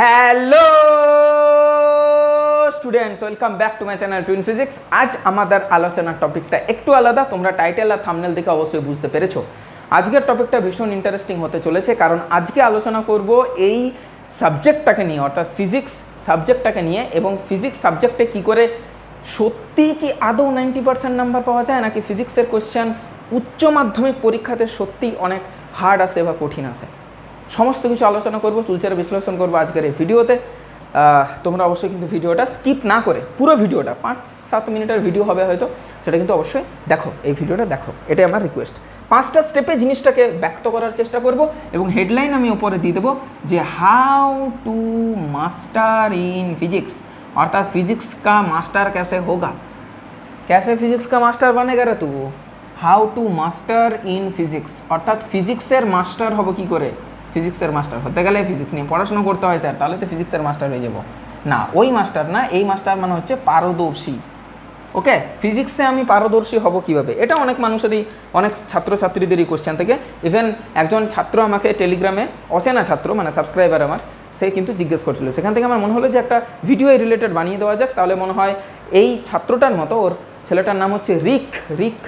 Hello students welcome back to my channel twin physics আজ আমাদের আলোচনার টপিকটা একটু আলাদা। তোমরা টাইটেল আর থামনেল দেখে অবশ্যই বুঝতে পেরেছ। আজকের টপিকটা ভীষণ ইন্টারেস্টিং হতে চলেছে, কারণ আজকে আলোচনা করব এই সাবজেক্টটাকে নিয়ে, অর্থাৎ ফিজিক্স সাবজেক্টটাকে নিয়ে, এবং ফিজিক্স সাবজেক্টে কি করে সত্যি কি আদৌ নাইনটি পার্সেন্ট নাম্বার পাওয়া যায়, নাকি ফিজিক্সের কোয়েশ্চেন উচ্চ মাধ্যমিক পরীক্ষাতে সত্যিই অনেক হার্ড আসে বা কঠিন আসে। সমস্ত কিছু আলোচনা করব, চুলচেরা বিশ্লেষণ করব আজকের এই ভিডিওতে। তোমরা অবশ্যই কিন্তু ভিডিওটা স্কিপ না করে পুরো ভিডিওটা, পাঁচ সাত মিনিটের ভিডিও হবে হয়তো, সেটা কিন্তু অবশ্যই দেখো, এই ভিডিওটা দেখো, এটাই আমার রিকোয়েস্ট পাঁচটা স্টেপে জিনিসটাকে ব্যক্ত করার চেষ্টা করব এবং হেডলাইন আমি ওপরে দিয়ে দেবো যে how to master in physics অর্থাৎ ফিজিক্স কা মাস্টার ক্যাসে হোগা ক্যাসে ফিজিক্স কা মাস্টার বানেগা রে তু? How to master in physics অর্থাৎ ফিজিক্সের মাস্টার হব কি করে? ফিজিক্সের মাস্টার হতে গেলে ফিজিক্স নিয়ে পড়াশোনা করতে হয় স্যার তাহলে তো ফিজিক্সের মাস্টার হয়ে যাব। না, ওই মাস্টার না, এই মাস্টার মানে হচ্ছে পারদর্শী। ওকে ফিজিক্সে আমি পারদর্শী হব কীভাবে? এটা অনেক মানুষেরই, অনেক ছাত্রছাত্রীদেরই কোশ্চেন থেকে। ইভেন একজন ছাত্র আমাকে টেলিগ্রামে, অচেনা ছাত্র মানে সাবস্ক্রাইবার আমার, সে কিন্তু জিজ্ঞেস করছিল। সেখান থেকে আমার মনে হলো যে একটা ভিডিও রিলেটেড বানিয়ে দেওয়া যাক। তাহলে মনে হয় এই ছাত্রটার মতো ওর ছেলেটার নাম হচ্ছে রিক। রিক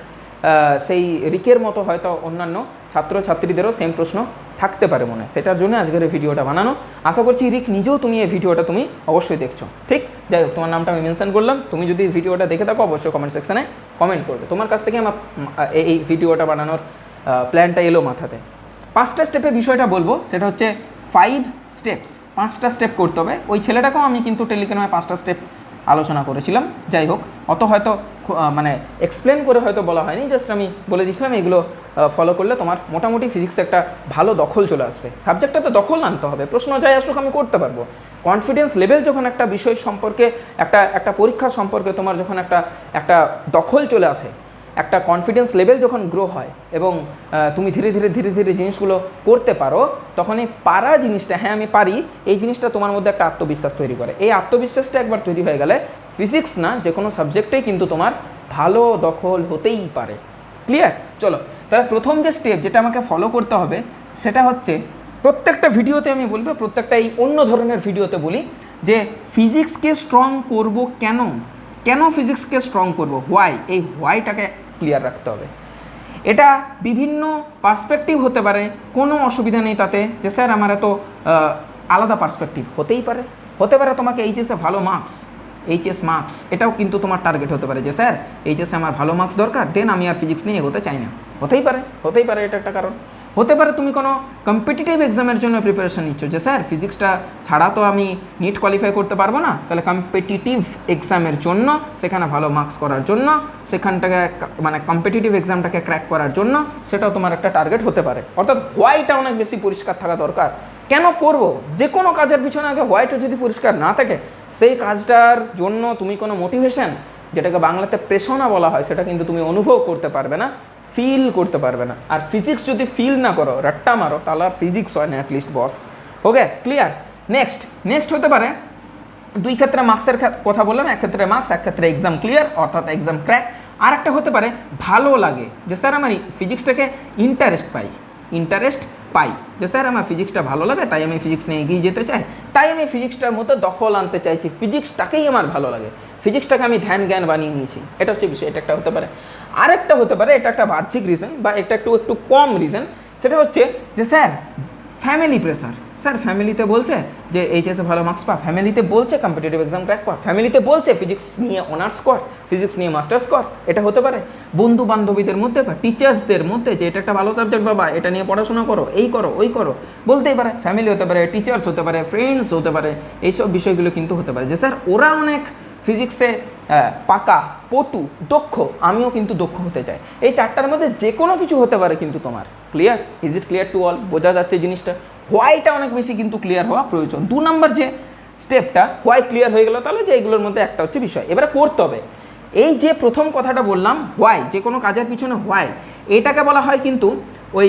সেই রিকের মতো হয়তো অন্যান্য ছাত্রছাত্রীদেরও সেম প্রশ্ন থাকতে পারে মনে। সেটার জন্য আজকের এই ভিডিওটা বানানো। আশা করছি রিক, নিজেও তুমি এই ভিডিওটা তুমি অবশ্যই দেখছ। ঠিক? যাই হোক, তোমার নামটা আমি মেনশন করলাম। তুমি যদি ভিডিওটা দেখে থাকো, অবশ্যই কমেন্ট সেকশানে কমেন্ট করবে। তোমার কাছ থেকে আমার এই ভিডিওটা বানানোর প্ল্যানটা এলো মাথাতে। পাঁচটা স্টেপে বিষয়টা বলব। সেটা হচ্ছে ফাইভ স্টেপস পাঁচটা স্টেপ করতে হবে। ওই ছেলেটাকেও আমি কিন্তু টেলিগ্রামে পাঁচটা স্টেপ আলোচনা করেছিলাম। যাই হোক, অত হয়তো মানে এক্সপ্লেন করে হয়তো বলা হয়নি জাস্ট আমি বলে দিয়েছিলাম, এগুলো ফলো করলে তোমার মোটামুটি ফিজিক্সে একটা ভালো দখল চলে আসবে। সাবজেক্টটা তো দখল আনতে হবে, প্রশ্ন যাই আসুক আমি করতে পারব। কনফিডেন্স লেভেল যখন একটা বিষয় সম্পর্কে, একটা একটা পরীক্ষা সম্পর্কে তোমার যখন একটা একটা দখল চলে আসে একটা কনফিডেন্স লেভেল যখন গ্রো হয় এবং তুমি ধীরে ধীরে ধীরে ধীরে জিনিসগুলো করতে পারো তখন এই পারা জিনিসটা হ্যাঁ আমি পারি, এই জিনিসটা তোমার মধ্যে একটা আত্মবিশ্বাস তৈরি করে। এই আত্মবিশ্বাসটা একবার তৈরি হয়ে গেলে ফিজিক্স না, যে কোনো সাবজেক্টেই কিন্তু তোমার ভালো, দখল হতেই পারে। ক্লিয়ার চলো, তাহলে প্রথম যে স্টেপ যেটা আমাকে ফলো করতে হবে, সেটা হচ্ছে প্রত্যেকটা ভিডিওতে আমি বলব, প্রত্যেকটা এই অন্য ধরনের ভিডিওতে বলি যে ফিজিক্সকে স্ট্রং করব কেন? কেন ফিজিক্সকে স্ট্রং করব? হোয়াই এই হোয়াইটাকে ক্লিয়ার রাখতে হবে। এটা বিভিন্ন পার্সপেক্টিভ হতে পারে, কোনো অসুবিধা নেই তাতে যে, স্যার, আমার এত আলাদা পার্সপেক্টিভ হতেই পারে। হতে পারে তোমাকে এইচএসে ভালো মার্কস এইচএস মার্কস এটাও কিন্তু তোমার টার্গেট হতে পারে যে, স্যার এইচএসে আমার ভালো মার্কস দরকার দেন আমি আর ফিজিক্স নিয়ে এগোতে চাই না। হতেই পারে হতেই পারে এটা একটা কারণ। হতে পারে তুমি কোনো কম্পিটিটিভ এক্সামের জন্য প্রিপারেশন নিচ্ছ যে, স্যার ফিজিক্সটা ছাড়া তো আমি নিট কোয়ালিফাই করতে পারব না। তাহলে কম্পিটিটিভ এক্সামের জন্য, সেখানে ভালো মার্কস করার জন্য, সেখানটাকে মানে কম্পিটিটিভ এক্সামটাকে ক্র্যাক করার জন্য, সেটাও তোমার একটা টার্গেট হতে পারে। অর্থাৎ হোয়াইটটা অনেক বেশি পরিষ্কার থাকা দরকার। কেন করব? যে কোনো কাজের পিছনে আগে হোয়াইটও যদি পরিষ্কার না থাকে, সেই কাজটার জন্য তুমি কোনো মোটিভেশন যেটাকে বাংলাতে প্রেষণা বলা হয়, সেটা কিন্তু তুমি অনুভব করতে পারবে না। ফিল করতে পারবে না। আর ফিজিক্স যদি ফিল না করো, রাট্টা মারো, তাহলে আর ফিজিক্স হয় না at least boss okay clear next next হতে পারে, দুই ক্ষেত্রে মার্কসের কথা বললাম, এক ক্ষেত্রে মার্কস এক ক্ষেত্রে এক্সাম ক্লিয়ার অর্থাৎ এক্সাম ক্র্যাক আর একটা হতে পারে, ভালো লাগে। যে স্যার আমার ফিজিক্সটাকে ইন্টারেস্ট পাই ইন্টারেস্ট পাই। যে স্যার আমার ফিজিক্সটা ভালো লাগে, তাই আমি ফিজিক্স নিয়ে এগিয়ে যেতে চাই। তাই আমি ফিজিক্সটার মতো দখল আনতে চাইছি। ফিজিক্সটাকেই আমার ভালো লাগে। ফিজিক্সটাকে আমি ধ্যান জ্ঞান বানিয়ে নিয়েছি। এটা হচ্ছে বিষয়, এটা একটা হতে পারে। আরেকটা হতে পারে, এটা একটা বাহ্যিক রিজন বা এটা একটু একটু কম রিজন সেটা হচ্ছে যে স্যার ফ্যামিলি প্রেসার স্যার ফ্যামিলিতে বলছে যে এইচএসে ভালো মার্কস পা ফ্যামিলিতে বলছে কম্পিটিটিভ এক্সাম ক্র্যাক কর ফ্যামিলিতে বলছে ফিজিক্স নিয়ে অনার্স কর ফিজিক্স নিয়ে মাস্টার্স কর এটা হতে পারে। বন্ধু বান্ধবীদের মধ্যে বা টিচার্সদের মধ্যে যে এটা একটা ভালো সাবজেক্ট বাবা, এটা নিয়ে পড়াশোনা করো, এই করো, ওই করো, বলতেই পারে ফ্যামিলি হতে পারে টিচার্স হতে পারে ফ্রেন্ডস হতে পারে, এইসব বিষয়গুলো কিন্তু হতে পারে। যে স্যার, ওরা অনেক ফিজিক্সে পাকা, পটু, দক্ষ, আমিও কিন্তু দক্ষ হতে চাই। এই চারটার মধ্যে যে কোনো কিছু হতে পারে কিন্তু তোমার। Clear is it clear to all বোঝা যাচ্ছে জিনিসটা? হোয়াইটা অনেক বেশি কিন্তু ক্লিয়ার হওয়া প্রয়োজন। দু নম্বর যে স্টেপটা হোয়াই ক্লিয়ার হয়ে গেল তাহলে যে এগুলোর মধ্যে একটা হচ্ছে বিষয়। এবারে করতে হবে। এই যে প্রথম কথাটা বললাম হোয়াই যে কোনো কাজের পিছনে হোয়াই এটাকে বলা হয় কিন্তু ওই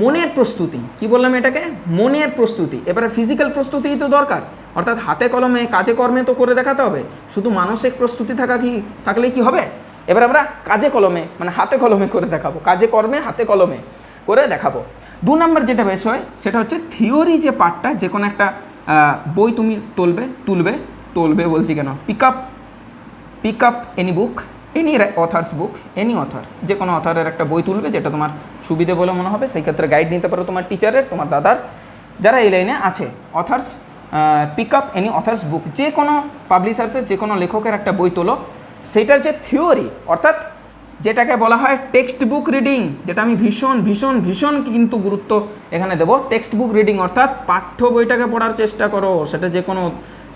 মনের প্রস্তুতি। কি বললাম এটাকে? মনের প্রস্তুতি। এবারে ফিজিক্যাল প্রস্তুতি তো দরকার। অর্থাৎ হাতে কলমে, কাজে কর্মে তো করে দেখাতে হবে। শুধু মানসিক প্রস্তুতি থাকা কি, থাকলেই কি হবে? এবার আমরা কাজে কলমে মানে হাতে কলমে করে দেখাবো। কাজে কর্মে, হাতে কলমে করে দেখাবো। দু নম্বর যেটা বিষয়, সেটা হচ্ছে থিওরি যে পার্টটা যে কোনো একটা বই তুমি তুলবে তুলবে তুলবে বলছি কেন? Pick up pick up any book any authors book any author যে কোনো অথারের একটা বই তুলবে, যেটা তোমার সুবিধে বলে মনে হবে। সেই ক্ষেত্রে গাইড নিতে পারো তোমার টিচারের তোমার দাদার, যারা এই লাইনে আছে। Authors pick up any authors book যে কোনো পাবলিশার্সের যে কোনো লেখকের একটা বই তোলো, সেটার যে থিওরি অর্থাৎ যেটাকে বলা হয় টেক্সট বুক রিডিং যেটা আমি ভীষণ ভীষণ ভীষণ কিন্তু গুরুত্ব এখানে দেবো। টেক্সট বুক রিডিং অর্থাৎ পাঠ্য বইটাকে পড়ার চেষ্টা করো, সেটা যে কোনো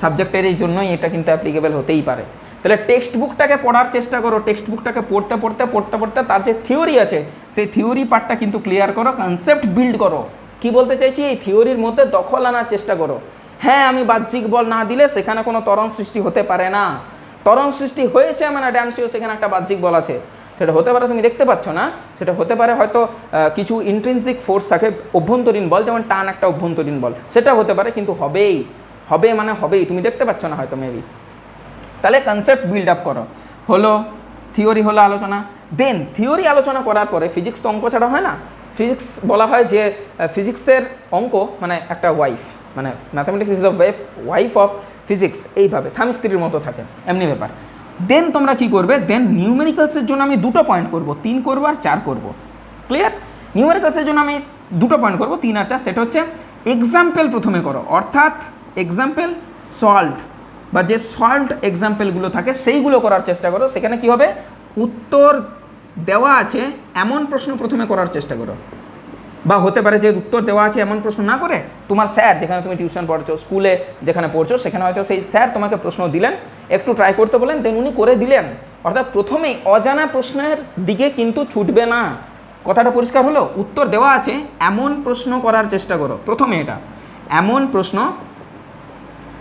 সাবজেক্টেরই জন্যই এটা কিন্তু অ্যাপ্লিকেবল হতেই পারে। তাহলে টেক্সট বুকটাকে পড়ার চেষ্টা করো টেক্সট বুকটাকে পড়তে পড়তে পড়তে পড়তে তার যে থিওরি আছে, সেই থিওরি পার্টটা কিন্তু ক্লিয়ার করো কনসেপ্ট বিল্ড করো। কি বলতে চাইছি? এই থিওরির মধ্যে দখল আনার চেষ্টা করো। হ্যাঁ আমি বাহ্যিক বল না দিলে সেখানে কোনো তরণ সৃষ্টি হতে পারে না। তরণ সৃষ্টি হয়েছে মানে ড্যামসিও, সেখানে একটা বাহ্যিক বল আছে। সেটা হতে পারে, তুমি দেখতে পাচ্ছ না, সেটা হতে পারে হয়তো কিছু ইন্ট্রিনসিক ফোর্স থাকে, অভ্যন্তরীণ বল, যেমন টান একটা অভ্যন্তরীণ বল। সেটা হতে পারে, কিন্তু হবেই। হবে মানে হবেই, তুমি দেখতে পাচ্ছ না হয়তো মেবি তাহলে কনসেপ্ট বিল্ড আপ করো। হলো থিওরি হলো আলোচনা। দেন থিওরি আলোচনা করার পরে ফিজিক্স তো অঙ্ক ছাড়া হয় না। ফিজিক্স বলা হয় যে ফিজিক্সের অঙ্ক মানে একটা ওয়াইফ মানে mathematics is the wife wife of physics এইভাবে, স্বামী স্ত্রীর মতো থাকে, এমনি ব্যাপার। দেন তোমরা কি করবে? দেন নিউমেরিক্যালসের জন্য আমি দুটো পয়েন্ট করব, তিন করব আর চার করব। ক্লিয়ার নিউমেরিক্যালসের জন্য আমি দুটো পয়েন্ট করব, তিন আর চার, সেটা হচ্ছে এক্সাম্পল প্রথমে করো। অর্থাৎ এক্সাম্পল সল্ট বা যে সল্ট এক্সাম্পলগুলো থাকে, সেইগুলো করার চেষ্টা করো। সেখানে কি হবে? উত্তর দেওয়া আছে, এমন প্রশ্ন প্রথমে করার চেষ্টা করো। বা হতে পারে যে উত্তর দেওয়া আছে এমন প্রশ্ন না করে তোমার স্যার যেখানে তুমি টিউশন পড়ছো স্কুলে যেখানে পড়ছো, সেখানে হয়তো সেই স্যার তোমাকে প্রশ্ন দিলেন, একটু ট্রাই করতে বলেন দেন উনি করে দিলেন। অর্থাৎ প্রথমেই অজানা প্রশ্নের দিকে কিন্তু ছুটবে না। কথাটা পরিষ্কার হলো? উত্তর দেওয়া আছে, এমন প্রশ্ন করার চেষ্টা করো। প্রথমে এটা, এমন প্রশ্ন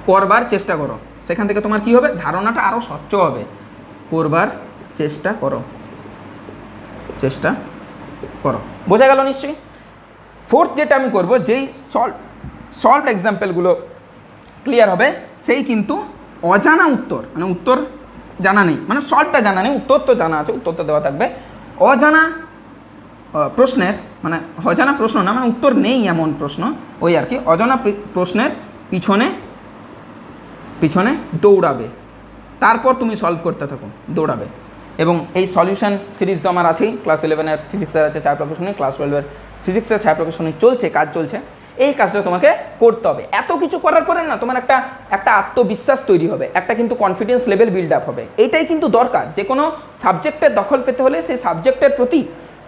করবার চেষ্টা করো। সেখান থেকে তোমার কি হবে? ধারণাটা আরও স্বচ্ছ হবে। করবার চেষ্টা করো। চেষ্টা করো। বোঝা গেল নিশ্চয়ই? ফোর্থ যেটা আমি করব, যেই সল্ভ সল্ভ এক্সাম্পলগুলো ক্লিয়ার হবে, সেই কিন্তু অজানা উত্তর মানে উত্তর জানা নেই মানে সলভটা জানা নেই, উত্তর তো জানা আছে উত্তর তো দেওয়া থাকবে। অজানা প্রশ্নের মানে অজানা প্রশ্ন না মানে উত্তর নেই এমন প্রশ্ন, ওই আর কি, অজানা প্রি- প্রশ্নের পিছনে পিছনে দৌড়াবে। তারপর তুমি সলভ করতে থাকো, দৌড়াবে। এবং এই সলিউশন সিরিজ তো আমার আছেই ক্লাস ইলেভেনের ফিজিক্সের আছে ছায়া প্রকাশনী ক্লাস টুয়েলভের ফিজিক্সের ছায়া প্রকাশনী চলছে, কাজ চলছে, এই কাজটা তোমাকে করতে হবে। এত কিছু করার পরে না তোমার একটা একটা আত্মবিশ্বাস তৈরি হবে, একটা কিন্তু কনফিডেন্স লেভেল বিল্ড আপ হবে। এইটাই কিন্তু দরকার। যে কোনো সাবজেক্টের দখল পেতে হলে সেই সাবজেক্টের প্রতি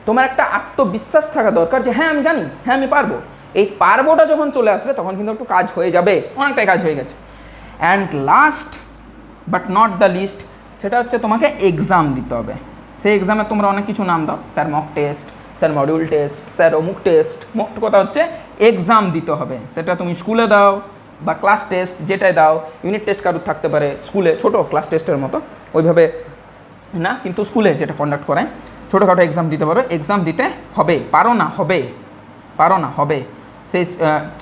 তোমার একটা আত্মবিশ্বাস থাকা দরকার যে হ্যাঁ আমি জানি হ্যাঁ আমি পারব। এই পারবোটা যখন চলে আসবে, তখন কিন্তু একটু কাজ হয়ে যাবে। অনেকটাই কাজ হয়ে গেছে। And last but not the least সেটা হচ্ছে তোমাকে এক্সাম দিতে হবে। সেই এক্সামে তোমরা অনেক কিছু নাম দাও। Sir mock test sir module test sir অমুক টেস্ট মোট কথা হচ্ছে এক্সাম দিতে হবে। সেটা তুমি স্কুলে দাও বা ক্লাস টেস্ট যেটাই দাও ইউনিট টেস্ট কারোর থাকতে পারে স্কুলে, ছোট ক্লাস টেস্টের মতো, ওইভাবে না, কিন্তু স্কুলে যেটা কন্ডাক্ট করে ছোটোখাটো এক্সাম দিতে পারো এক্সাম দিতে হবে, পারো না, হবে, পারো না, হবে। সেই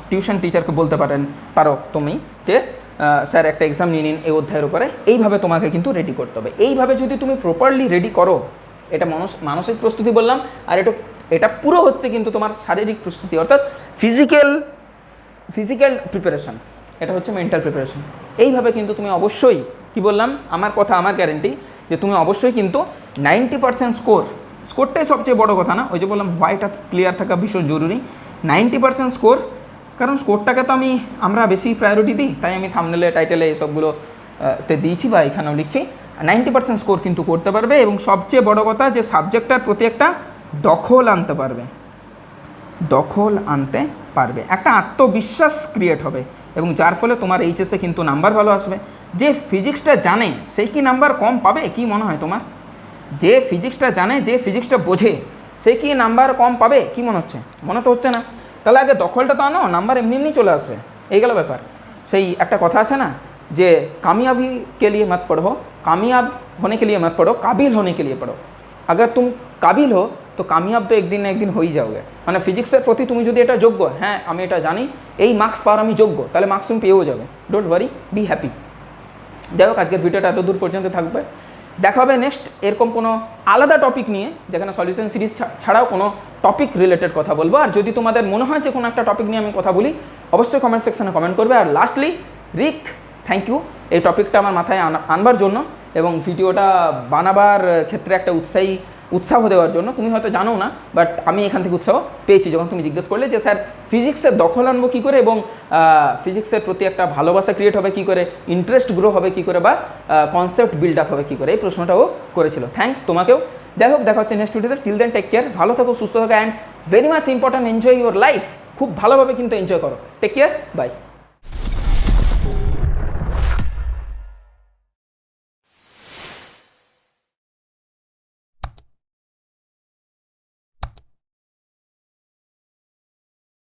টিউশন টিচারকে বলতে পারেন, পারো তুমি যে স্যার একটা এক্সাম নিয়ে নিন এই অধ্যায়ের উপরে, এইভাবে তোমাকে কিন্তু রেডি করতে হবে। এইভাবে যদি তুমি প্রপারলি রেডি করো এটা মানস মানসিক প্রস্তুতি বললাম, আর এটা এটা পুরো হচ্ছে কিন্তু তোমার শারীরিক প্রস্তুতি, অর্থাৎ ফিজিক্যাল ফিজিক্যাল প্রিপারেশন এটা হচ্ছে মেন্টাল প্রিপারেশন এইভাবে কিন্তু তুমি অবশ্যই, কি বললাম, আমার কথা, আমার গ্যারেন্টি যে তুমি অবশ্যই কিন্তু নাইনটি পার্সেন্ট স্কোর স্কোরটাই সবচেয়ে বড় কথা না, ওই যে বললাম হোয়াইট ক্লিয়ার থাকা ভীষণ জরুরি। নাইনটি পার্সেন্ট স্কোর কারণ স্কোরটাকে তো আমি, আমরা বেশি প্রায়োরিটি দিই, তাই আমি থামনেলে টাইটেলে এসবগুলো তে দিয়েছি বা এখানেও লিখছি। নাইনটি পার্সেন্ট স্কোর কিন্তু করতে পারবে এবং সবচেয়ে বড় কথা যে সাবজেক্টটার প্রতি একটা দখল আনতে পারবে। দখল আনতে পারবে। একটা আত্মবিশ্বাস ক্রিয়েট হবে এবং যার ফলে তোমার এইচএসে কিন্তু নাম্বার ভালো আসবে। যে ফিজিক্সটা জানে সেই কি নাম্বার কম পাবে? কি মনে হয় তোমার? যে ফিজিক্সটা জানে, যে ফিজিক্সটা বোঝে, সে কি নাম্বার কম পাবে? কি মনে হচ্ছে? মনে তো হচ্ছে না। তাহলে আগে দখলটা তো আনো নাম্বার এমনি এমনি চলে আসবে। এই গেল ব্যাপার। সেই একটা কথা আছে না? যে कामयाबी के लिए मत पढ़ो कामयाब होने के लिए मत पढ़ो काबिल होने के लिए पढ़ो अगर तुम কাবিল হো তো কামিয়াব তো একদিন না একদিন হয়েই যাওগে মানে ফিজিক্সের প্রতি তুমি যদি এটা যোগ্য হ্যাঁ আমি এটা জানি এই মার্কস পাওয়ার আমি যোগ্য তাহলে মার্কস তুমি পেয়েও যাবে ডোন্ট ওয়ারি বি হ্যাপি যাই হোক আজকের ভিডিওটা এত দূর পর্যন্ত থাকবে দেখা হবে নেক্সট এরকম কোনো আলাদা টপিক নিয়ে যেখানে সলিউশন সিরিজ ছাড়াও কোনো টপিক রিলেটেড কথা বলবো আর যদি তোমাদের মনে হয় যে কোনো একটা টপিক নিয়ে আমি কথা বলি অবশ্যই কমেন্ট সেকশনে কমেন্ট করবে আর লাস্টলি রিক থ্যাংক ইউ এই টপিকটা আমার মাথায় আনা- আনবার জন্য এবং ভিডিওটা বানাবার ক্ষেত্রে একটা উৎসাহী, উৎসাহ দেওয়ার জন্য। তুমি হয়তো জানো না বাট আমি এখান থেকে উৎসাহ পেয়েছি যখন তুমি জিজ্ঞেস করলে যে, স্যার ফিজিক্সের দখল আনব কী করে এবং ফিজিক্সের প্রতি একটা ভালোবাসা ক্রিয়েট হবে কী করে ইন্টারেস্ট গ্রো হবে কী করে বা কনসেপ্ট বিল্ড আপ হবে কী করে? এই প্রশ্নটাও করেছিল। থ্যাঙ্কস তোমাকেও। যাই হোক, দেখা হচ্ছে নেক্সট ভিডিওতে টিল দেন টেক কেয়ার ভালো থাকো, সুস্থ থাকো and very much important enjoy your life খুব ভালোভাবে কিন্তু এনজয় করো। Take care bye